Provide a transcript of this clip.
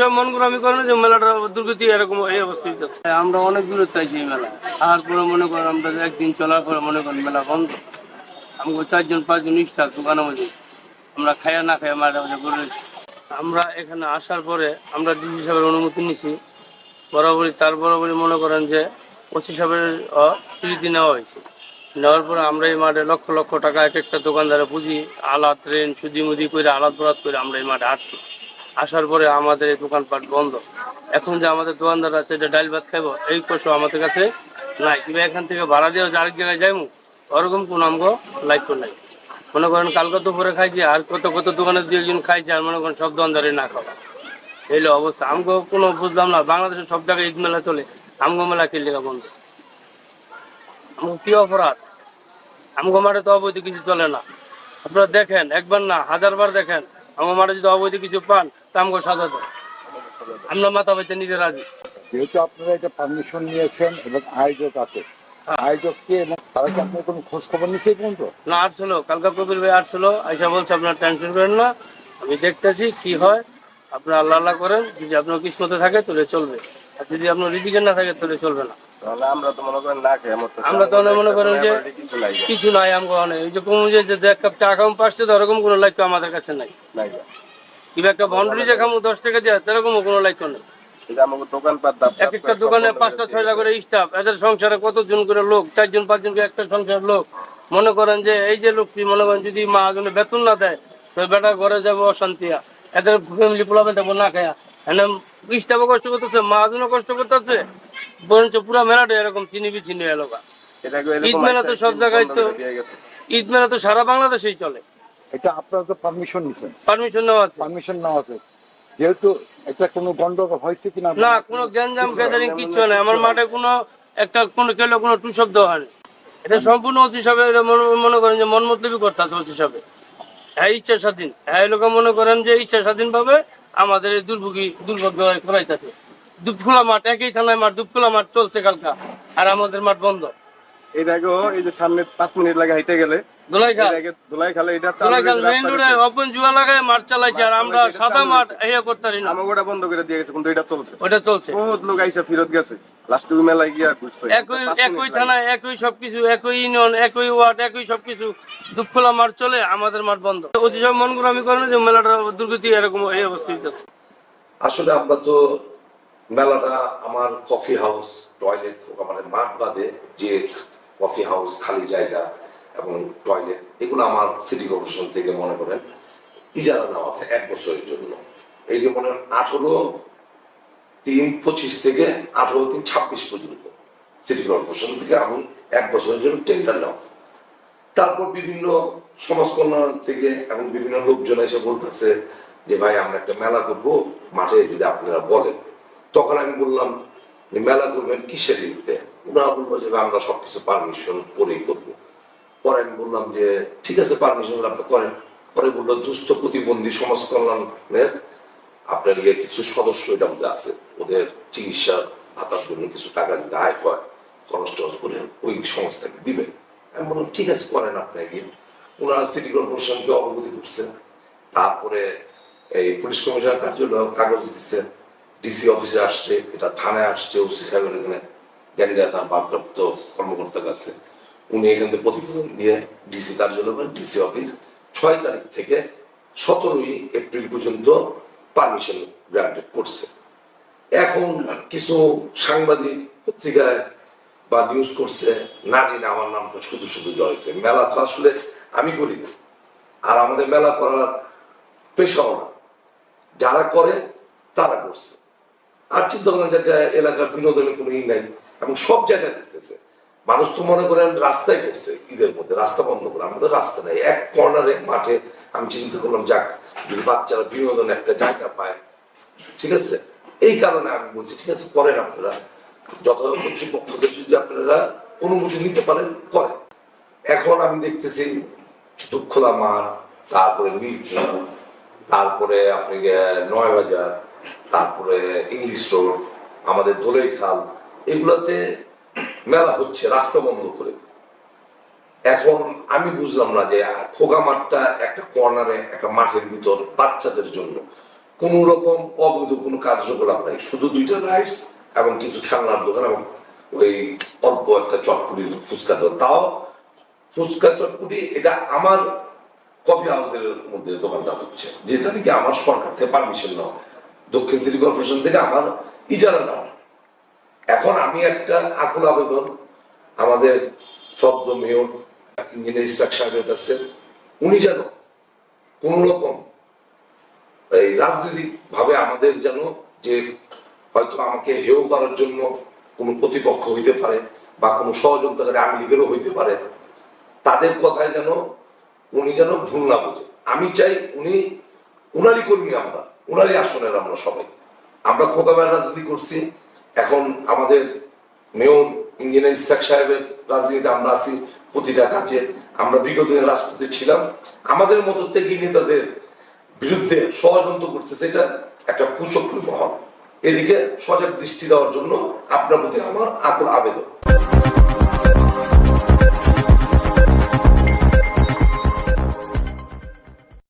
সব মন করে আমি করি না যে মেলাটা দুর্গতি এরকম এই অবস্থা হইতেছে আমরা অনেক দূরে চাইছি এই মেলা। তারপরে মনে করেন আমরা একদিন চলার পরে মনে করেন মেলা বন্ধ। আমাকে চারজন পাঁচজন স্টাফ দোকানের মধ্যে আমরা খাইয়া না খাইয়া মাঝে করে আমরা এখানে আসার পরে আমরা ডিসি সাহেবের অনুমতি নিছি। বরাবরই তার বরাবরই মনে করেন যে পঁচিশ সাহেবের স্বীকৃতি নেওয়া হয়েছে। নেওয়ার পরে আমরা এই মাঠে লক্ষ লক্ষ টাকা এক একটা দোকানদারে পুঁজি আলাদ ট্রেন সুদি মুদি করে আলাদ বরাদ করে আমরা এই মাঠে আসছি। আসার পরে আমাদের এই দোকানপাট বন্ধ। এখন যে আমাদের দোকানদার আছে এটা ডাইল ভাত খাইবো, এই পয়সা আমাদের কাছে নাই। কিংবা এখান থেকে ভাড়া দিয়ে যে আরেক জায়গায় যাইমু, ওরকম কোনো আমগো লাইক নাই। মনে করেন কালকে দুপুরে খাইছি, আর কত কত দোকানে দু একজন খাইছে, আর মনে করেন সব দোকানদারে না খাওয়া। এই অবস্থা। আমগো কোনো বুঝলাম না বাংলাদেশের সব জায়গায় ঈদ মেলা চলে, আমগো মেলা কি লেখা বন্ধ? আমগো কি অপরাধ? আমগো মাঠে তো অবৈধ কিছু চলে না। আপনারা দেখেন, একবার না, হাজারবার দেখেন আমার মাঠে যদি অবৈধ কিছু পান তা আমগো সাজা দেন। আমরা মাথা পাইতে নিজে রাজি। যেহেতু আপনারা এটা পারমিশন নিয়েছেন এবং আয়োজক আছে হ্যাঁ। আয়োজককে এবং তারা কি আপনার কোনো খোঁজ খবর নিচ্ছে পর্যন্ত? না আসছিল কালকা কবির ভাই আসছিল আইসা বলছে আপনার টেনশন করেন না আমি দেখতেছি কি হয়। আপনার আল্লাহ আল্লাহ করেন যদি আপনার কিসমতে থাকে তাহলে চলবে। আর যদি আপনার রিজিকে না থাকে তাহলে চলবে না। আমরা তো মনে করেন না খাই আমরা তো মনে করেন যে কিছু নাই। আমগো অনেক। ওই যে কমু যে যে এক কাপ চা খাম পাঁচটা তো ওরকম কোনো লাইক আমাদের কাছে নাই। নাই কিংবা একটা বন্ডরি যে খামু দশ টাকা দিয়ে সেরকমও কোনো লাইক নেই। এটা আমাকে দোকানপাট দাপ এক একটা দোকানে পাঁচটা ছয়টা করে স্টাফ এদের সংসারে কতজন করে লোক চারজন পাঁচজন করে একটা সংসারের লোক। মনে করেন যে এই যে লোকটি মনে করেন যদি মা জন্য বেতন না দেয় তো বেটা ঘরে যাব অশান্তি এদের ফ্যামিলি পোলাবে যাব না খায়া। এনে স্টাফও কষ্ট করতেছে মা জন্য কষ্ট করতেছে বরঞ্চ পুরা মেলাটা এরকম চিনি বিচিনি এলাকা ঈদ মেলা তো সব জায়গায় তো ঈদ মেলা তো সারা বাংলাদেশেই চলে। এটা আপনারা তো পারমিশন নিছেন। পারমিশন নেওয়া আছে। পারমিশন নেওয়া আছে। যেহেতু এটা কোনো গন্ডগোল হয়েছে কিনা না কোনো গ্যাঞ্জাম গ্যাদারিং কিচ্ছু নাই। আমার মাঠে কোনো একটা কোনো কেউ কোনো টু শব্দ এটা সম্পূর্ণ অতি মনে করেন যে মন মতলবই করতে আছে অতি হ্যাঁ ইচ্ছা স্বাধীন। হ্যাঁ লোক মনে করেন যে ইচ্ছা স্বাধীন ভাবে আমাদের এই দুর্ভোগী দুর্ভাগ্য করাইতেছে। দুপখোলা মাঠ একই থানায় মাঠ দুপখোলা মাঠ চলছে কালকা। আর আমাদের মাঠ বন্ধ। এর আগেও এই যে সামনে পাঁচ মিনিট লাগে হাইটে গেলে এটা মেইন রোডে ওপেন জুয়া লাগায় মাঠ চালাইছে আর আমরা সাদা মাঠ করতে পারি না। বন্ধ করে দিয়ে গেছে কিন্তু এটা চলছে। ওটা চলছে। বহুত লোক আইসা ফেরত গেছে। লাস্টে ওই মেলায় গিয়া ঘুরছে। একই একই একই সবকিছু একই ইউনিয়ন একই ওয়ার্ড একই সবকিছু। দুঃখলা মাঠ চলে আমাদের মাঠ বন্ধ। অতি সব মন করে আমি করি যে মেলাটা দুর্গতি এরকম এই অবস্থা আসলে আমরা তো মেলাটা আমার কফি হাউস টয়লেট মানে মাঠ বাদে যে কফি হাউস খালি জায়গা এবং টয়লেট এগুলো আমার সিটি কর্পোরেশন থেকে মনে করেন ইজারা নেওয়া আছে এক বছরের জন্য। এই যে মনে করেন আঠারো তিন পঁচিশ থেকে আঠেরো তিন ছাব্বিশ পর্যন্ত সিটি কর্পোরেশন থেকে এখন এক বছরের জন্য টেন্ডার নেওয়া। তারপর বিভিন্ন সমাজ কল্যাণ থেকে এবং বিভিন্ন লোকজন এসে বলতেছে যে, ভাই, আমরা একটা মেলা করব, মাঠে যদি আপনারা বলেন। তখন আমি বললাম মেলা করবেন কিসের দিতে ওনারা বলল যে, আমরা সবকিছু পারমিশন করেই করব। পরে আমি বললাম যে, ঠিক আছে পারমিশন আপনি করেন। পরে বলল, দুস্থ প্রতিবন্ধী সমাজ কল্যাণের আপনার ইয়ে কিছু সদস্য এটা মধ্যে আছে। ওদের চিকিৎসা ভাতার জন্য কিছু টাকা যদি আয় হয়, খরচ টরচ করে ওই সংস্থাকে দিবেন। আমি বললাম, ঠিক আছে, করেন আপনি গিয়ে ওনারা সিটি কর্পোরেশনকে অবগতি করছেন তারপরে এই পুলিশ কমিশনার কার্যালয় কাগজ দিচ্ছে ডিসি অফিসে আসছে, এটা থানায় আসছে ওসি সাহেবের এখানে জ্ঞানীরা তার ভারপ্রাপ্ত কর্মকর্তার কাছে। উনি এখান থেকে প্রতিবেদন দিয়ে ডিসি কার্যালয় ডিসি অফিস ছয় তারিখ থেকে সতেরোই এপ্রিল পর্যন্ত পারমিশন গ্রান্টেড করছে। এখন কিছু সাংবাদিক পত্রিকায় বা নিউজ করছে না জেনে আমার নামটা শুধু শুধু জড়েছে। মেলা তো আসলে আমি করি না। আর আমাদের মেলা করার পেশাও না যারা করে, তারা করছে। আর চিন্তা করেন জায়গায় এলাকার বিনোদনের কোনো ই নাই এবং সব জায়গায় করতেছে মানুষ তো মনে করেন রাস্তায় করছে ঈদের মধ্যে, রাস্তা বন্ধ করে, আমাদের রাস্তা নাই। এক কর্নারে মাঠে আমি চিন্তা করলাম, যাক, যদি বাচ্চারা বিনোদন একটা জায়গা পায়, ঠিক আছে? এই কারণে আমি বলছি, ঠিক আছে, করেন আপনারা। যত কর্তৃপক্ষকে যদি আপনারা অনুমতি নিতে পারেন, করেন। এখন আমি দেখতেছি দুঃখলা মাঠ, তারপরে মিরপুর, তারপরে আপনি নয় নয়বাজার তারপরে ইংলিশ রোড আমাদের দোলের খাল, এগুলাতে মেলা হচ্ছে, রাস্তা বন্ধ করে। এখন আমি বুঝলাম না যে খোগা মাঠটা একটা কর্নারে, একটা মাঠের ভিতর বাচ্চাদের জন্য। কোন রকম অবৈধ কোনো কার্যকলাপ নাই, শুধু দুইটা রাইডস এবং কিছু খেলনার দোকান এবং ওই অল্প একটা চটপুরি ফুচকা দোকান। তাও ফুচকা চটপুরি এটা আমার কফি হাউসের মধ্যে দোকানটা হচ্ছে, যেটা নাকি আমার সরকার থেকে পারমিশন নেওয়া। দক্ষিণ সিটি কর্পোরেশন থেকে আমার ইজারা নেওয়া। এখন আমি একটা আকুল আবেদন, আমাদের শব্দ মেয়র, ইঞ্জিনিয়ার ইসরাক সাহেবের কাছে উনি যেন কোন রকম এই রাজনৈতিক ভাবে আমাদের যেন যে হয়তো আমাকে হেয় করার জন্য কোনো প্রতিপক্ষ হইতে পারে বা কোনো সহযোগিতাকারী আমি লীগেরও হইতে পারে, তাদের কথায় যেন উনি যেন ভুল না বোঝে। আমি চাই উনি, উনারই কর্মী আমরা। উনারই আসনের আমরা সবাই। আমরা খোকাবের রাজনীতি করছি। এখন আমাদের মেয়র, ইঞ্জিনিয়ার ইসাক সাহেবের রাজনীতিতে আমরা আছি প্রতিটা কাজে। আমরা বিগত দিনের রাজনীতি ছিলাম। আমাদের মতো ত্যাগী নেতাদের বিরুদ্ধে ষড়যন্ত্র করতেছে এটা একটা কুচক্রী মহল। এদিকে সজাগ দৃষ্টি দেওয়ার জন্য আপনার প্রতি আমার আকুল আবেদন।